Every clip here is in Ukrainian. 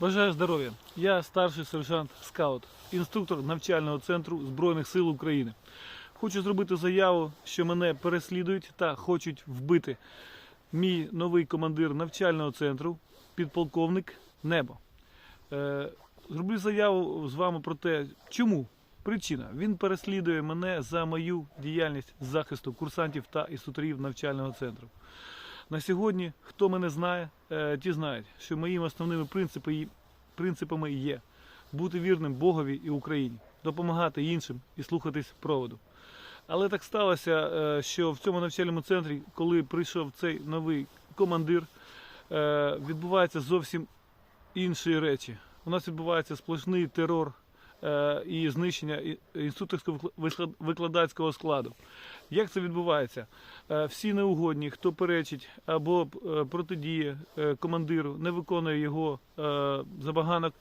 Бажаю здоров'я. Я старший сержант скаут, інструктор навчального центру Збройних сил України. Хочу зробити заяву, що мене переслідують та хочуть вбити. Мій новий командир навчального центру, підполковник Небо. Е, зроблю заяву з вами про те, чому. Причина. Він переслідує мене за мою діяльність з захисту курсантів та інструкторів навчального центру. На сьогодні, хто мене знає, е, ті знають, що моїми основними принципами є бути вірним Богові і Україні, допомагати іншим і слухатись проводу. Але так сталося, е, що в цьому навчальному центрі, коли прийшов цей новий командир, е, відбуваються зовсім інші речі. У нас відбувається сплошний терор і знищення і- інструкторського виклад- викладацького складу. Як це відбувається? Е, Всі неугодні, хто перечить або е, протидіє е, командиру, не виконує його е, забаганок,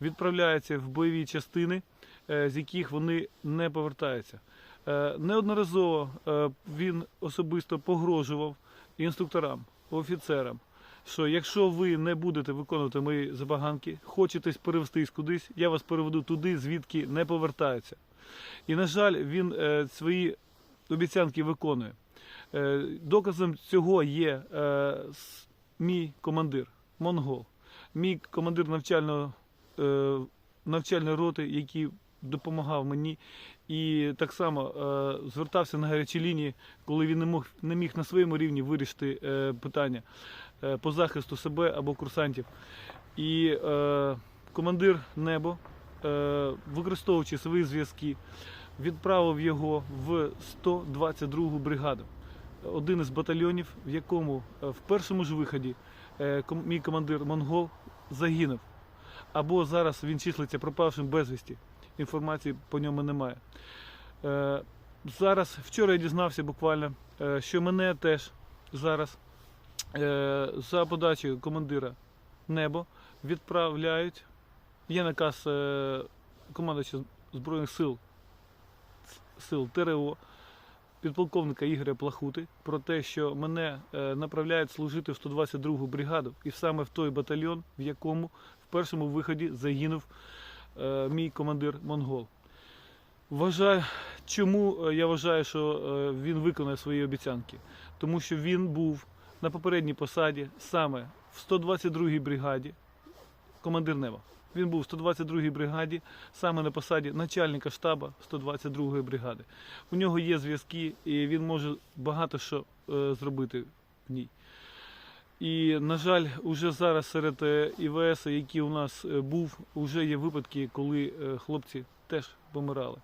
відправляються в бойові частини, е, з яких вони не повертаються. Е, Неодноразово е, він особисто погрожував інструкторам, офіцерам, що якщо ви не будете виконувати мої забаганки, хочетесь перевестись кудись, я вас переведу туди, звідки не повертаються. І, на жаль, він е, свої обіцянки виконує. Е, доказом цього є е, мій командир Монгол, мій командир навчального, е, навчальної роти, який допомагав мені і так само е, звертався на гарячі лінії, коли він не мог не міг на своєму рівні вирішити е, питання по захисту себе або курсантів. І е, командир небо, е, використовуючи свої зв'язки, відправив його в 122-гу бригаду. Один із батальйонів, в якому е, в першому ж виході е, мій командир Монгол загинув. Або зараз він числиться пропавшим безвісті. Інформації по ньому немає. Е, зараз, вчора я дізнався буквально, е, що мене теж зараз е, за подачею командира Небо відправляють. Є наказ е, командувача Збройних сил, сил ТРО підполковника Ігоря Плахути про те, що мене е, направляють служити в 122-гу бригаду і саме в той батальйон, в якому в першому виході загинув е, мій командир Монгол. Вважаю, чому е, я вважаю, що е, він виконає свої обіцянки? Тому що він був на попередній посаді саме в 122-й бригаді, командир неба. Він був в 122-й бригаді, саме на посаді начальника штабу 122-ї бригади. У нього є зв'язки, і він може багато що е, зробити в ній. І, на жаль, уже зараз серед е, ІВС, який у нас е, був, вже є випадки, коли е, хлопці теж помирали.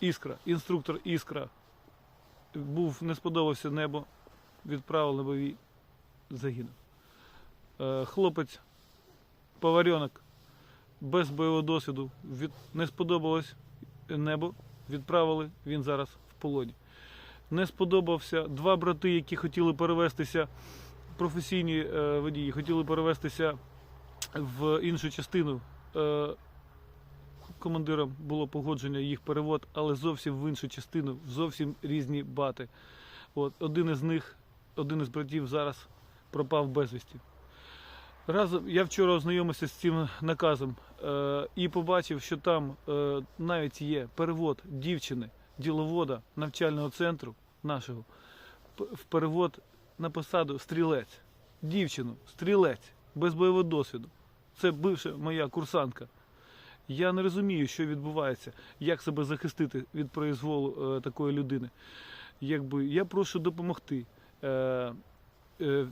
Іскра, інструктор Іскра був, не сподобався небо, відправили бойові, загинув. Е, Хлопець, поваренок, без бойового досвіду, від, не сподобалось небо, відправили, він зараз в полоні. Не сподобався два брати, які хотіли перевестися, професійні е, водії, хотіли перевестися в іншу частину. Е, командиром було погодження їх перевод, але зовсім в іншу частину, зовсім різні бати. От, один із них, один із братів зараз пропав безвісті. Разом я вчора ознайомився з цим наказом е, і побачив, що там е, навіть є перевод дівчини, діловода навчального центру нашого в перевод на посаду стрілець. Дівчину, стрілець, без бойового досвіду. Це бивша моя курсантка. Я не розумію, що відбувається, як себе захистити від произволу е, такої людини. Якби я прошу допомогти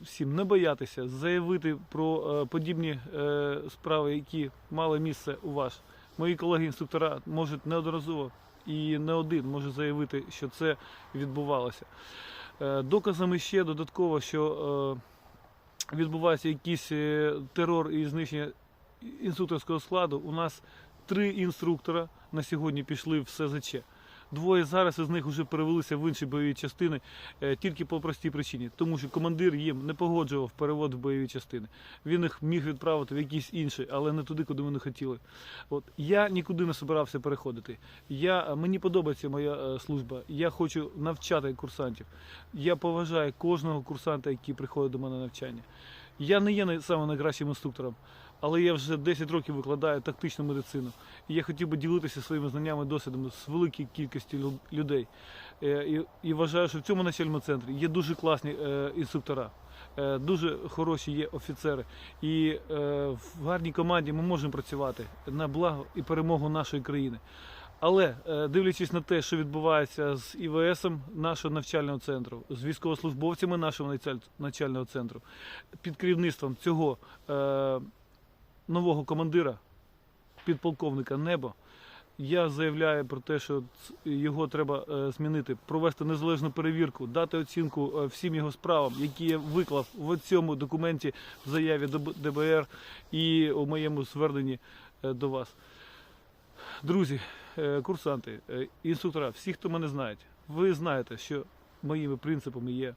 всім не боятися, заявити про е, подібні е, справи, які мали місце у вас. Мої колеги-інструктора можуть неодноразово і не один може заявити, що це відбувалося. Е, доказами ще додатково, що е, відбувається якийсь е, терор і знищення інструкторського складу. У нас три інструктора на сьогодні пішли в СЗЧ. Двоє зараз із них вже перевелися в інші бойові частини е, тільки по простій причині, тому що командир їм не погоджував перевод в бойові частини. Він їх міг відправити в якісь інші, але не туди, куди вони хотіли. От я нікуди не збирався переходити. Я, мені подобається моя е, служба. Я хочу навчати курсантів. Я поважаю кожного курсанта, який приходить до мене на навчання. Я не є най- найкращим інструктором, але я вже 10 років викладаю тактичну медицину. І я хотів би ділитися своїми знаннями і досвідом з великою кількістю людей. Е, І, і вважаю, що в цьому навчальному центрі є дуже класні е, інструктора. е, Дуже хороші є офіцери, і в гарній команді ми можемо працювати на благо і перемогу нашої країни. Але дивлячись на те, що відбувається з ІВСом нашого навчального центру, з військовослужбовцями нашого навчального центру, під керівництвом цього нового командира, підполковника Небо, я заявляю про те, що його треба е, змінити, провести незалежну перевірку, дати оцінку е, всім його справам, які я виклав в цьому документі в заяві до ДБР і у моєму зверненні е, до вас. Друзі, курсанти, інструктора, всі, хто мене знають, ви знаєте, що моїми принципами є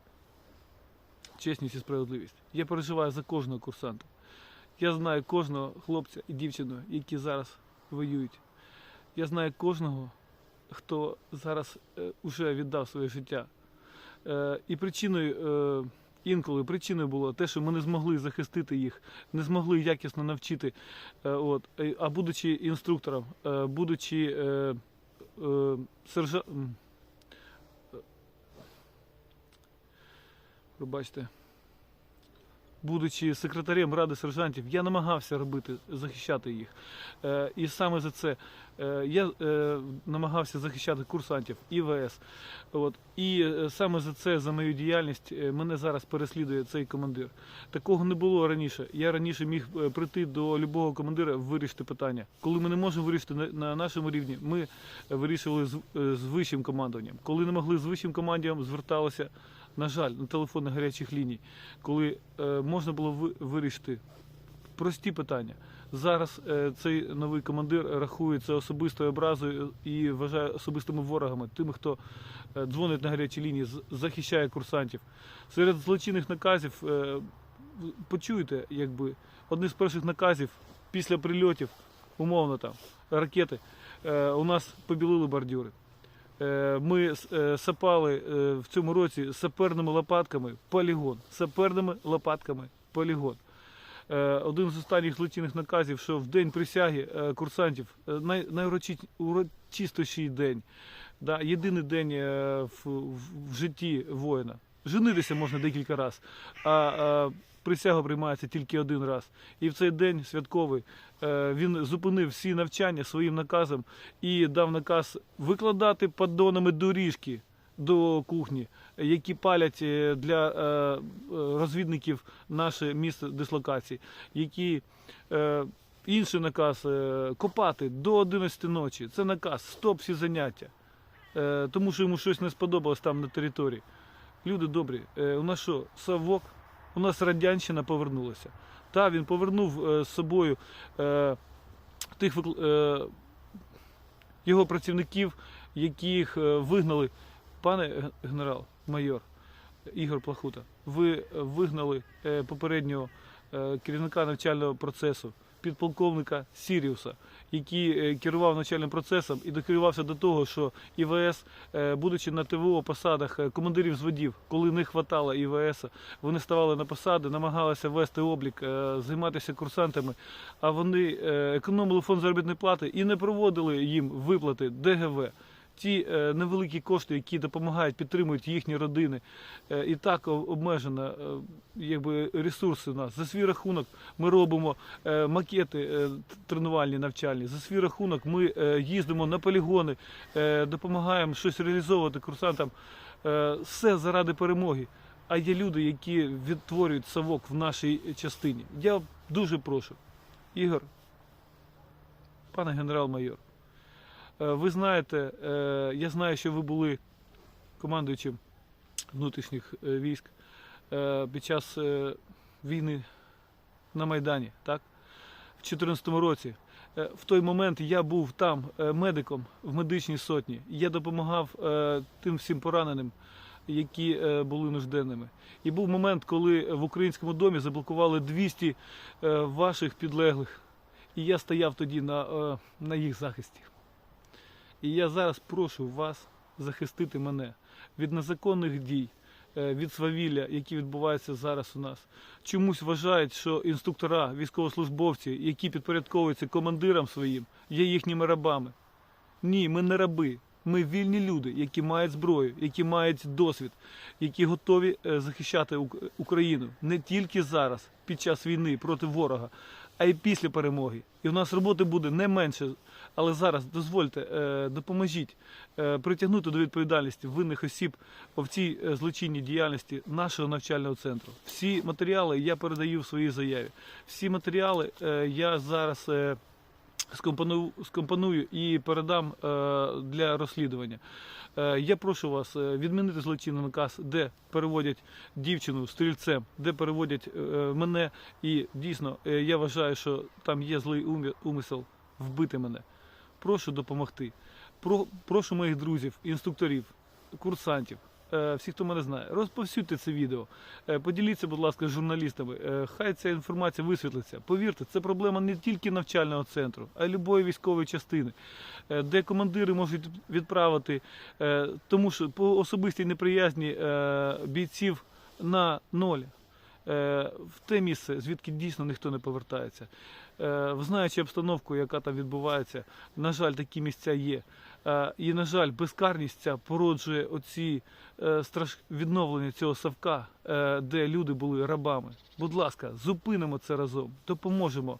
чесність і справедливість. Я переживаю за кожного курсанта. Я знаю кожного хлопця і дівчину, які зараз воюють. Я знаю кожного, хто зараз е, уже віддав своє життя. Е, і причиною, е, інколи причиною було те, що ми не змогли захистити їх, не змогли якісно навчити. Е, от, Е, а будучи інструктором, е, будучи е, е, сержа... м, е, Пробачте. Будучи секретарем ради сержантів, я намагався робити, захищати їх. Е, і саме за це е, я е, намагався захищати курсантів ІВС. От. І саме за це, за мою діяльність, мене зараз переслідує цей командир. Такого не було раніше. Я раніше міг прийти до любого командира вирішити питання. Коли ми не можемо вирішити на, на нашому рівні, ми вирішували з вищим командуванням. Коли не могли з вищим командуванням, зверталися, на жаль, на телефони гарячих ліній, коли е, можна було вирішити прості питання. Зараз е, цей новий командир рахується особистою образою і вважає особистими ворогами, тими, хто е, дзвонить на гарячі лінії, захищає курсантів. Серед злочинних наказів почуєте, якби одне з перших наказів після прильотів, умовно там, ракети, у нас побілили бордюри. Е, Ми е, сапали е, в цьому році саперними лопатками полігон. Саперними лопатками полігон. Один з останніх злочинних наказів, що в день присяги курсантів, най, найурочистіший день, да, єдиний день в житті воїна. Женитися можна декілька разів, а, а присяга приймається тільки один раз. І в цей день святковий е, він зупинив всі навчання своїм наказом і дав наказ викладати поддонами доріжки до кухні, які палять е, для е, розвідників наше місце дислокації, які інший наказ копати до 11 ночі. Це наказ, стоп всі заняття. Тому що йому щось не сподобалось там на території. Люди добрі, е, у нас що, Савок? У нас Радянщина повернулася. Та, він повернув е, з собою е, тих його працівників, яких вигнали. Пане генерал, майор Ігор Плахута, ви вигнали попереднього керівника навчального процесу, підполковника Сіріуса, який е, керував навчальним процесом і докерувався до того, що ІВС, е, будучи на ТВО посадах е, командирів зводів, коли не хватало ІВС, вони ставали на посади, намагалися вести облік, займатися курсантами, а вони економили фонд заробітної плати і не проводили їм виплати ДГВ. Ті е, невеликі кошти, які допомагають, підтримують їхні родини, е, і так обмежено е, якби ресурси у нас. За свій рахунок ми робимо макети тренувальні, навчальні. За свій рахунок ми їздимо на полігони, допомагаємо щось реалізовувати курсантам. Все заради перемоги. А є люди, які відтворюють совок в нашій частині. Я дуже прошу, Ігор, пане генерал-майор. Е, Ви знаєте, е, я знаю, що ви були командуючим внутрішніх е, військ під час війни на Майдані, так? В 2014 році. В той момент я був там медиком в медичній сотні. Я допомагав тим всім пораненим, які були нужденними. І був момент, коли в українському домі заблокували 200 е, ваших підлеглих. І я стояв тоді на, на їх захисті. І я зараз прошу вас захистити мене від незаконних дій е, від свавілля, які відбуваються зараз у нас. Чомусь вважають, що інструктора, військовослужбовці, які підпорядковуються командирам своїм, є їхніми рабами. Ні, ми не раби. Ми вільні люди, які мають зброю, які мають досвід, які готові е, захищати Україну не тільки зараз, під час війни проти ворога, а й після перемоги. І в нас роботи буде не менше. Але зараз дозвольте, е, допоможіть е, притягнути до відповідальності винних осіб в цій е, злочинній діяльності нашого навчального центру. Всі матеріали я передаю в своїй заяві. Всі матеріали я зараз. Скомпоную, скомпоную і передам е, для розслідування. Е, я прошу вас е, відмінити злочинний наказ, де переводять дівчину стрільцем, де переводять мене. І дійсно я вважаю, що там є злий умисел вбити мене. Прошу допомогти. Про, прошу моїх друзів, інструкторів, курсантів, е, всіх, хто мене знає, розповсюдьте це відео. Е, Поділіться, будь ласка, з журналістами. Е, Хай ця інформація висвітлиться. Повірте, це проблема не тільки навчального центру, а й любої військової частини, де командири можуть відправити, тому що по особистій неприязні бійців на ноль. В те місце, звідки дійсно ніхто не повертається. Знаючи обстановку, яка там відбувається, на жаль, такі місця є. Е, І, на жаль, безкарність ця породжує оці е, страш... відновлення цього совка, е, де люди були рабами. Будь ласка, зупинимо це разом, допоможемо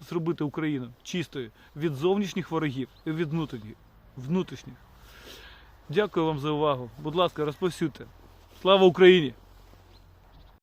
зробити Україну чистою від зовнішніх ворогів і від внутрішніх. Дякую вам за увагу. Будь ласка, розповсюдьте. Слава Україні!